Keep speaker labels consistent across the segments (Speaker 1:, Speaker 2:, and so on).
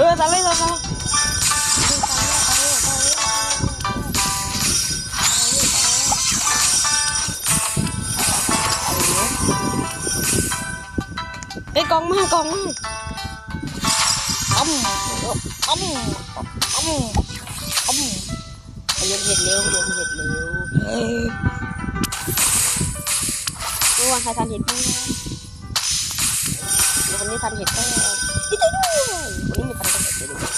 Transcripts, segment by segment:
Speaker 1: ออทำไม่ทำไม่ไอ้กองมากองมากอ้ำอ้ำอ้ำอ้ำไปโยนเห็ดเร็วโยนเห็ดเร็วเฮ้ยเมื่อวานใครทานเห็ดบ้างเดี๋ยววันนี้ทานเห็ดก็ดีใจด้วยวันนี้มีทาน เห็ดด้วย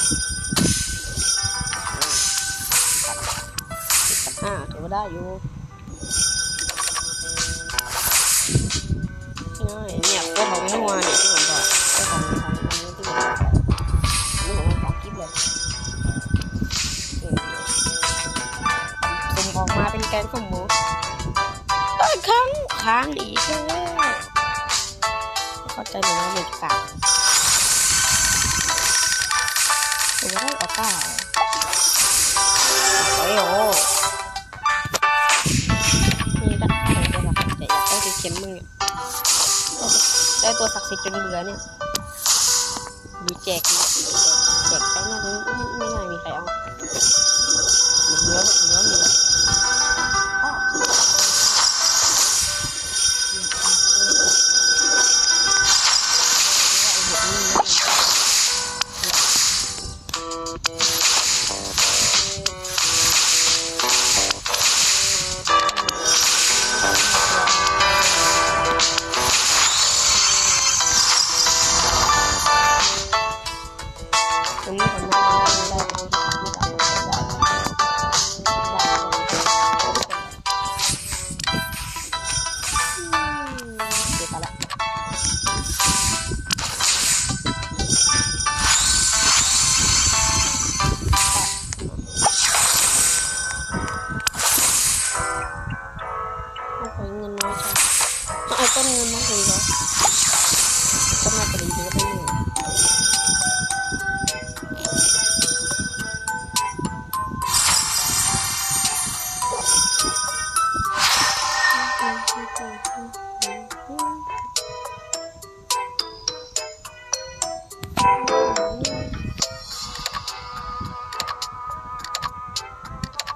Speaker 1: อ่าถือว่าได้อยู่เนี่ยก็ของเมื่อวานเนี่ยที่ผมบอกก็ของของอันนี้ที่ผมบอกนนี้ผมของคลิปเลยผมออกมาเป็นแกงส้มหมูครั้งค้างอีกแล้วเข้าใจหนูนะเด็กกาตัว ได้ออกเปล่าโอ้ยโอ้นี่ได้ตัวหลักแต่อยากได้สีเข็มมึงเนี่ยได้ตัวศักดิ์สิทธิ์จนเบื่อเนี่ยดูแจกมีแจกแจกไปน่าจะไม่ไม่น่ามีใครเอาเหลือเหลือ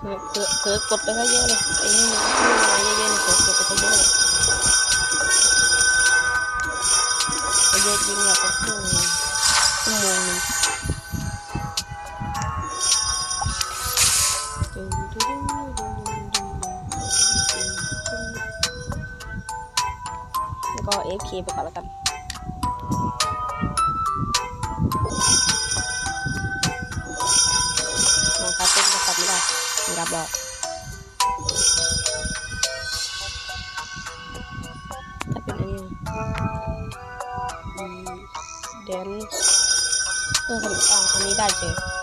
Speaker 1: เธอเธอเธอกดไปซะเยอะเลยไอ้นี่มันมาเยอะๆเนี่ยเธอกดไปซะเยอะเลยเยอะจริงอะก็ครึ่งชั่วโมงหนึงแล้วก็ AFK ไปก่อนแล้วกัน อ่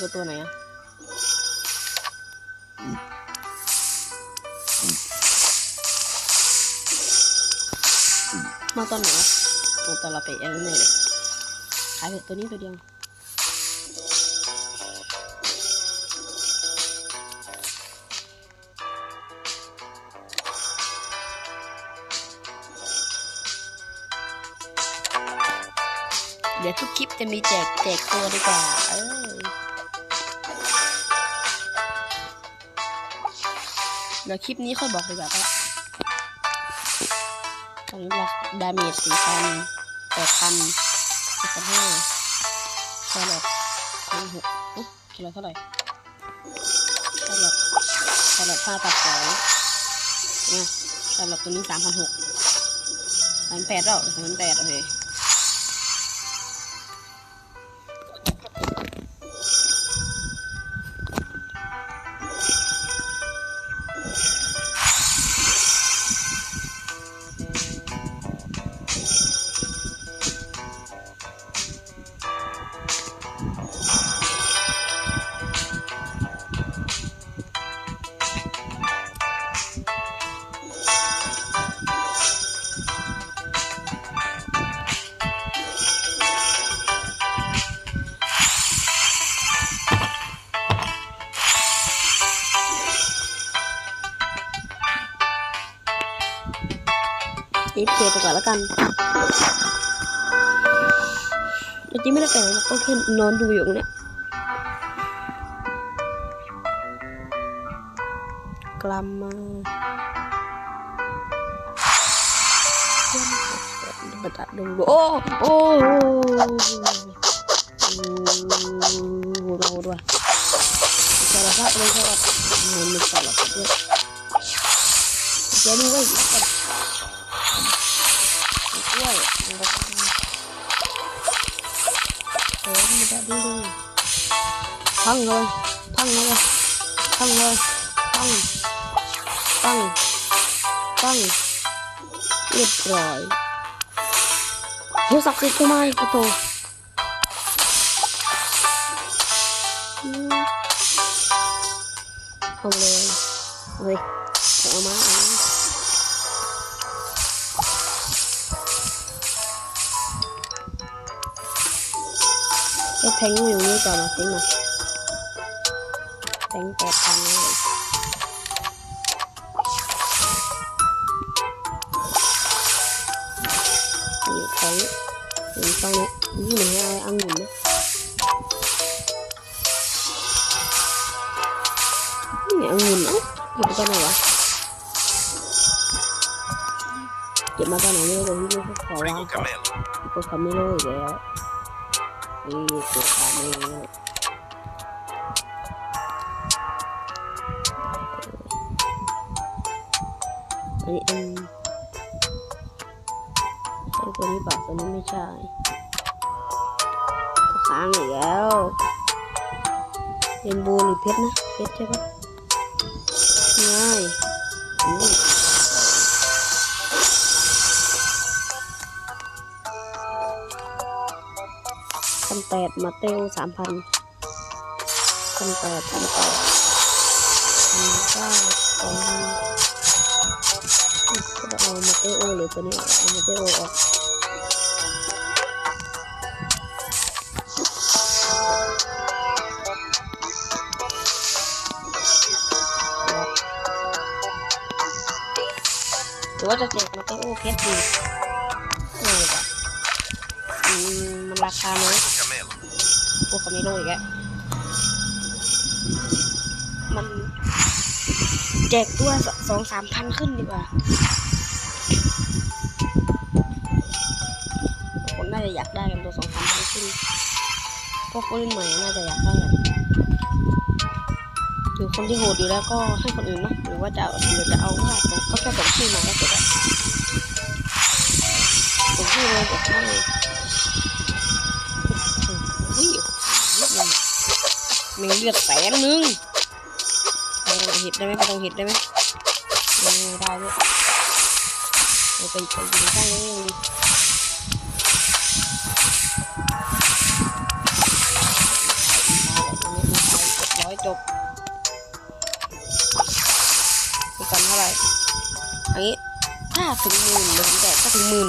Speaker 1: คือตัวไหนอะมาตอนไหนวะโอ้ตอนเราไปเอลเน่เลยขายเถอะตัวนี้ตัวเดียวเดี๋ยวทุกคลิปจะมีแจกแจกตัวดีกว่า เออ ดี๋ยวคลิปนี้ค่อยบอกดีกว่าปะตอนนี้ราดาเมจสี่พันแปดพันเจ็ดพันห้าแครอทพันหกอุ๊ยแครอทเท่าไหร่แครอทแครอทห้าตัดสองเนี่ยแครอทตัวนี้สามพันหกพันแปดแล้วพันแปดโอเค แล้วกันจริงๆไม่ได้ไปไหนก็แค่นอนดูอยู่ตรงเนี้ยกลัมมาบัดดงดูโอ้โอ้ดูดูด้วยสารพัดเลยครับมันมีสารพัดด้วยเดี๋ยวดูไว้อีกก่อน กล้วยมันก็เออมันจะดูดูพังเลยพังเลยพังเลยพังพังพังเรียบร้อยโทรศักดิ์สิทธิ์ก็มาอีกประตู แทงอยู่นี่ก่อนมาสิมาแทงแปดพันเลยนี่แทงหนึ่งตรงนี้นี่หนึ่งอะไรอังุ่นนะนี่อังุ่นเอ้าเก็บมาตอนไหนวะเก็บมาตอนไหนไม่รู้เลยที่ขอวาง
Speaker 2: Rico
Speaker 1: ก่อนก็คาเมโลอีกแล้ว นี่ตัวคาเมโลอันนี้อันใช่ตัวนี้เปล่าตัวนี้ไม่ใช่ค้างอีกแล้วเรนโบว์หรือเพชรนะ เพชรใช่ปะง่าย พันแปดมาเตลสามพันพันแปดพันแปดพันเก้าสองพันก็เอามาเตโอหรือตัวนี้ออกเอามาเตโอออกหรือว่าจะแจกมาเตโอเพชรดีง่ายกว่าอืม ราคาน้อย
Speaker 2: Rico Camelo.
Speaker 1: พวกคาเมโลอีกแล้วมันแจกตัวสองสามพันขึ้นดีกว่าคนน่าจะอยากได้กันตัวสองสามพันขึ้นพวกคนรุ่นใหม่น่าจะอยากได้หรือคนที่โหดอยู่แล้วก็ให้คนอื่นเนะหรือว่าจะหรือจะเอาว่าก็แค่ส่งชื่อมาก็เสร็จแล้วส่งชื่อเลยส่งชื่ มีเลือดแสนนึงไม่ต้องเห็ดได้ไหมไม่ต้องเห็ดได้ไหมไม่ได้ด้วยไปไปไปยิงข้างนี้ยังดีร้อยจบมีกันเท่าไหร่อันนี้ถ้าถึงหมื่นเดี๋ยผมแจกถ้าถึงหมื่น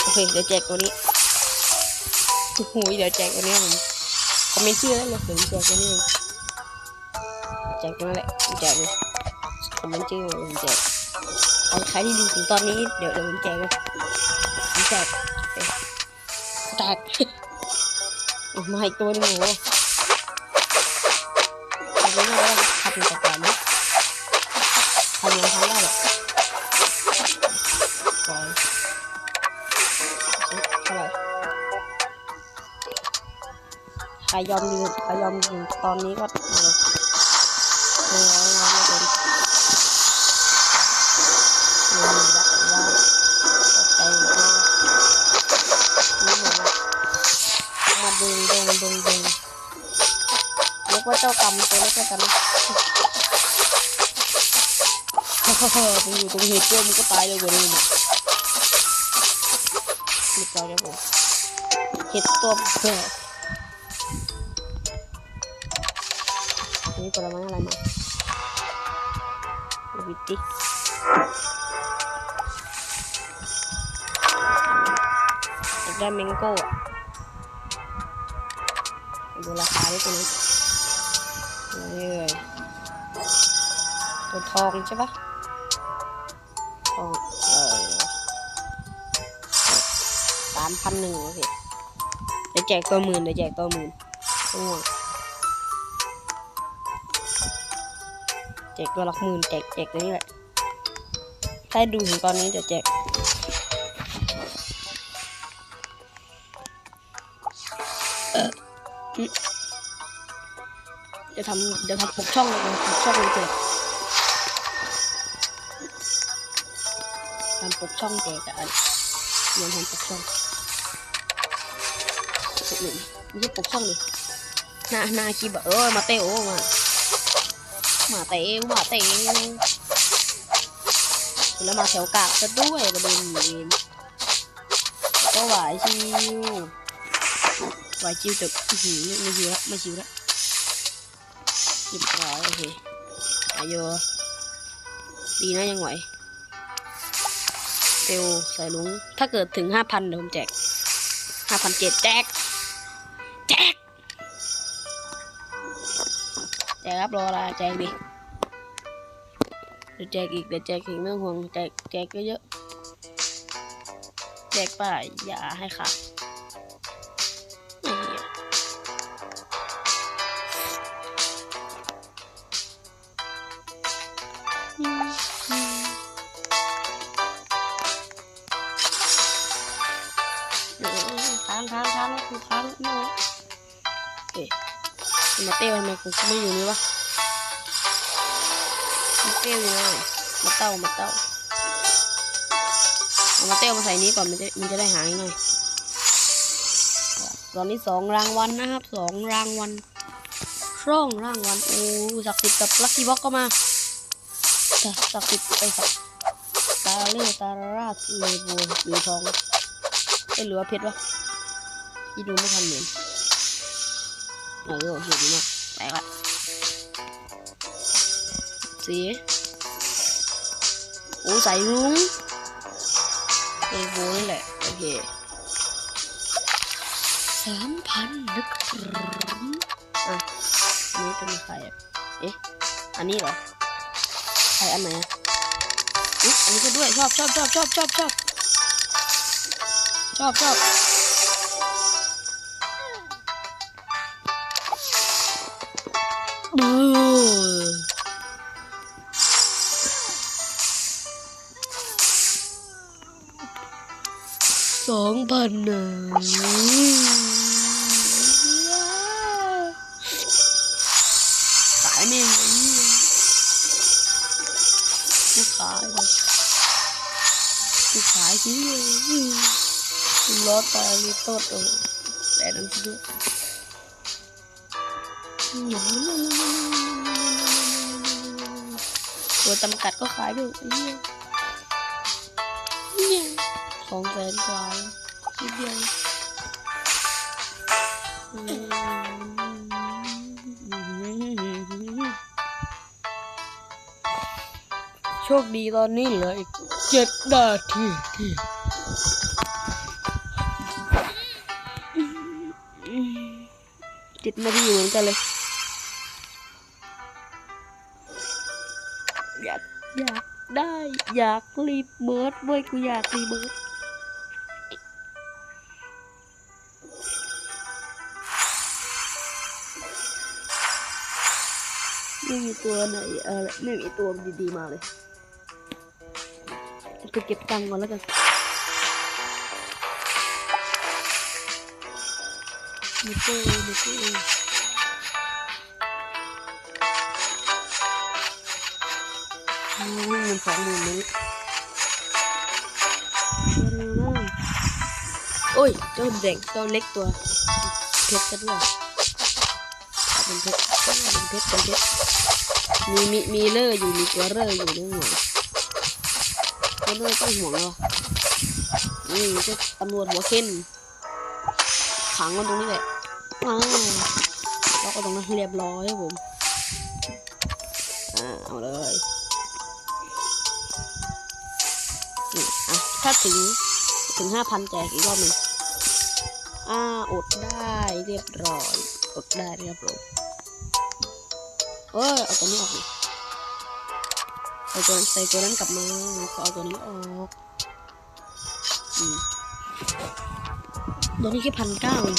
Speaker 1: โอเคเดี๋ยวแจกตัวนี้ โอ้โหเดี๋ยวแจกตัวนี้ผมคอมเมนต์ชื่อได้เลยเดี๋ยวผมแจกตัวนี้แจกตันแหละแจกเลยคอมเมนต์ชื่อผมแจกเอาใครที่ดูถึงตอนนี้เดี๋ยวเดี๋ยวผมแจกเลยผมแจกอ๊ะแจกมาอีกตัวหนึงโอ้โหอันนี้เราทำเป็นประกันนะทำยังได้ ใครยอมยืนใครยอมยืนตอนนี้ก็เอาเลยไม่ร้อยร้อยไม่เป็นเงินยักษ์ว่าตกใจหมดเลยนี่หมดเลยมาดึงดึงดึงดึงเรียกว่าเจ้ากรรมตัวเล็กกันฮ่าฮ่าฮ่าผมอยู่ตรงเหตุเกิดมันก็ตายเลยกว่านี้มีเรียบร้อยผมเห็ดตัวเพื่อ อันนี้ผลไม้อะไรมาวิติอยากได้แมงโก้อะดูราคาด้วยตัวนี้นี่เลยตัวทองใช่ปะทองเออสามพันหนึ่งโอเคเดี๋ยวแจกตัวหมื่นเดี๋ยวแจกตัวหมื่นง่วง กตัวหลักหมื่นแจกแจกตัวนี้แหละถ้าดูถึงตอนนี้เดี๋ยวแจกเอ่ออืมเดี๋ยวทำเดี๋ยวทำปกช่องเลยปกช่องเลยแจกทำปกช่องแจกอะเดี๋ยวทำปกช่องหนึ่งไม่ใช่ปกช่องดิหน้าหน้าคีบเออมาเตโอมา มาเตวมาเตวแล้วมาแถวกากซะด้วยประเด็นนี้ก็หวายชิวหวายชิวแต่หือไม่ชิวละไม่ชิวละเรียบร้อยโอเคอายุดีนะยังไหวเซลใส่ลุง ถ้าเกิดถึงห้าพันเดี๋ยวผมแจกห้าพันเจ็ดแจก กครับรอลาแจกดิเดี๋ยวแจกอีกเดี๋ยวแจกอีกไม่ต้องห่วงแจกแจกเยอะๆแจกป่าอย่าให้ขาด มาเต้ทำไมกูไม่อยู่นี่วะมาเต้อยู่เลยมาเต้ามาเต้าเอามาเต้มาใส่นี้ก่อนมันจะมันจะได้หายหน่อยตอนนี้สองรางวัลนะครับสองรางวัลช่องรางวัลโอ้ศักสิทธิ์กับลัคกี้บ็อกก็มาแต่ศักสิทธิ์ไปสักตาเล่ตาราดเลโบหรือทองไอ้หรือว่าเพชรวะที่ดูไม่ทันเหมือน เออโอเคดีมากแตกละสีโอ้ใส่รุ้งเอโบนี่แหละโอเคสามพันนะครับอะนนี้เป็นใครเอ๊ะ อันนี้เหรอใครอันไหนอะอุ๊ยอันนี้ก็ด้วยชอบชอบชอบชอบชอบชอบชอบชอบ นึ่งขายไม่ไหวกูขายเลยกูขายที่กูรอตายลิโต้โตแต่นั้นด้วยตัวจำกัดก็ขายด้วยเหี้ยเนี่ยสองแสนกว่าทีเดียว โชคดีตอนนี้เหลืออีกเจ็ดนาทีเจ็ดนาทีเหมือนกันเลยอยากอยากได้อยากรีบเบิร์ดเว้ยกูอยากรีเบิร์ด ไม่มีตัวไหนเออไม่มีตัวดีๆมาเลยไปเก็บตังค์ก่อนแล้วกันมีตัวมีตัวโอ้เงินสองหมื่นนี้เร็วมากโอ้ยเจ้าเด็กเจ้าเล็กตัวเพชรก็ด้วยเป็นเพชรเป็นเพชรเป็นเพชร มีมีมีเลอร์อยู่มีตัวเลอร์อยู่ในหัวตัวเลอร์ต้องห่วงเหรอนี่จ้าตำรวจหัวเข้นขังมันตรงนี้แหละอ้าวแล้วก็ตรงนั้นเรียบร้อยครับผมอ่าเอาเลยนี่อะถ้าถึงถึงห้าพันแจกอีกรอบหนึ่งอ่าอดได้เรียบร้อยอดได้เรียบร้อย เออเอาตัวนี้ออกดิใส่ตัวใส่ตัวนั้นกลับมาก็เอาตัวนี้ออกอืมตัวนี้แค่พันเก้าเอง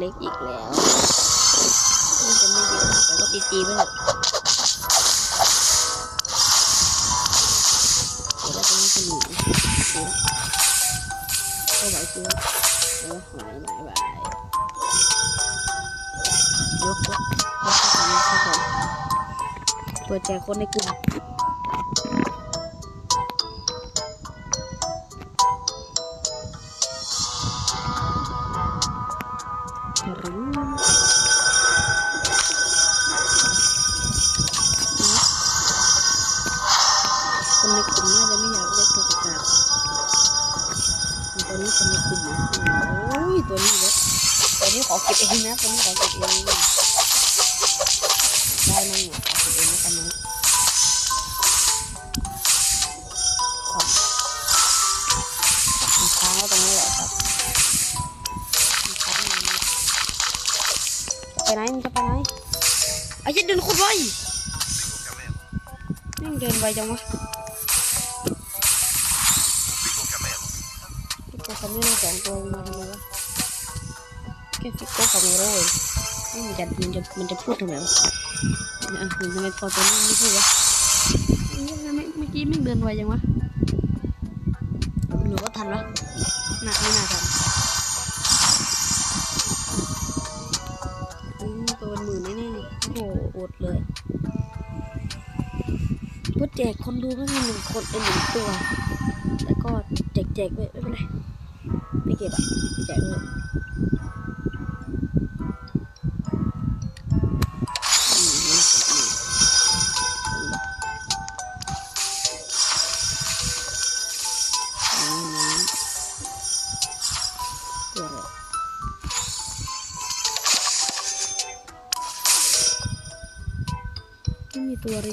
Speaker 2: เล็กอีกแล้วมันจะไม่เยอะแต่ก็ตีๆไปเถอะเดี๋ยวเราจะไม่สนุกเดี๋ยวก็ไหวเชื่อเออไหวไหวไหวยกยกยกเข้าไปยกเข้าไปเปิดแจกคนในกลุ่ม ไป
Speaker 1: ไหนมึงจะไปไหนไอ้
Speaker 2: เหี้ยันเดินโคตรไว
Speaker 1: นี่มึงเดินไวจังวะฟิโก้คาเมโร่สองตัวมึงมาทำไมวะแค่ฟิโก้คาเมโร่เองนี่มันจะมันจะมันจะพูดทำไมวะเนี่ยอะมึงทำไมพอตัวนี้ไม่พูดวะ
Speaker 2: เอ้ยทำไมเมื่อกี้ไม่เดินไวจังวะหนูว่าทันวะ
Speaker 1: หนักไม่หนัก อ้โหอดเลย
Speaker 2: ว่าแจกคนดูไม่มีหนึ่งคนเป็นหนึ่งตัวแล้วก็แจกแจกไปไม่เป็นไร
Speaker 1: ไม่เก็บอะแจกเลย ไม่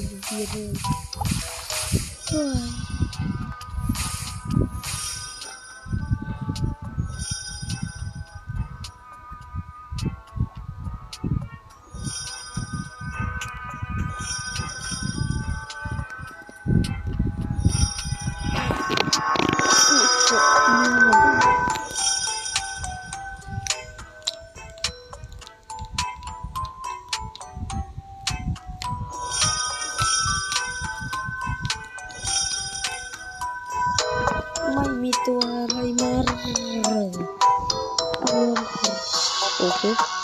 Speaker 1: โ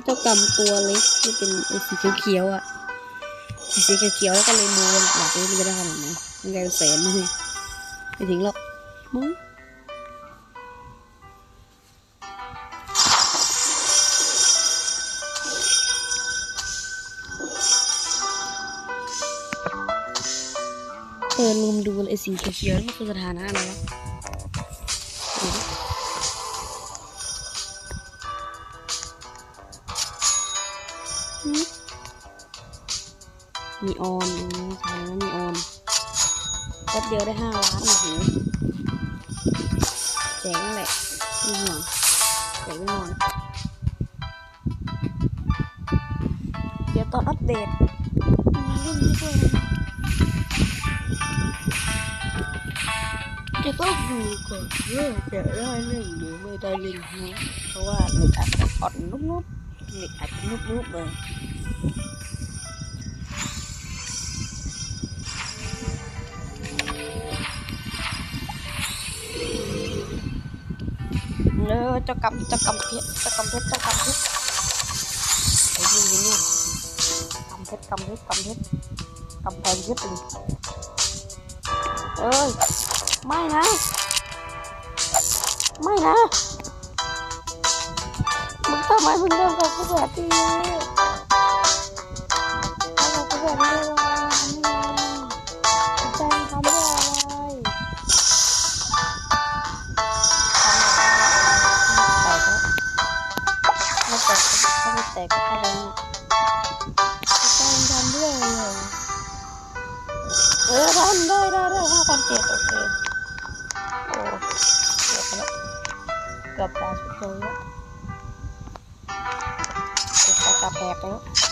Speaker 1: อยา
Speaker 2: กได้เจ้ากำตัวเล็กที่เป็นสีเขียวๆอะสีเขียวๆแล้วก็เรนโบว์อยากรู้มันจะได้ขนาดไหนมันกลายเป็นแสนเลยไม่ถึงหรอกมั้งเออลืมดูไอ้สีเขียวๆมันคือสถานะอะไรวะ มีออนอ๋อสถานะมีออนแป๊บเดียวได้ห้าล้านโอ้โหแจ๋งแหละไม่ห่วงแจ๋งแน่นอนเดี๋ยวตอนอัปเดตมาเล่นด้วยนะจะต้องดูก่อนว่าจะได้เล่นหรือไม่ได้เล่นนะเพราะว่าเน็ตอาจจะอ่อนนุบๆเน็ตอาจจะนุบๆเลย เนอะเจ้ากำเจ้ากำเพชรเจ้ากำเพชรเจ้ากำเพชรไอ้นี่นี่กำเพชรกำเพชรกำเพชรกำแพงเพชรเลยเอ้ยไม่นะ ไม่นะมึงทำไมมึงทำกับกูแบบนี้
Speaker 1: up fast before you. Just like up there,
Speaker 2: bro.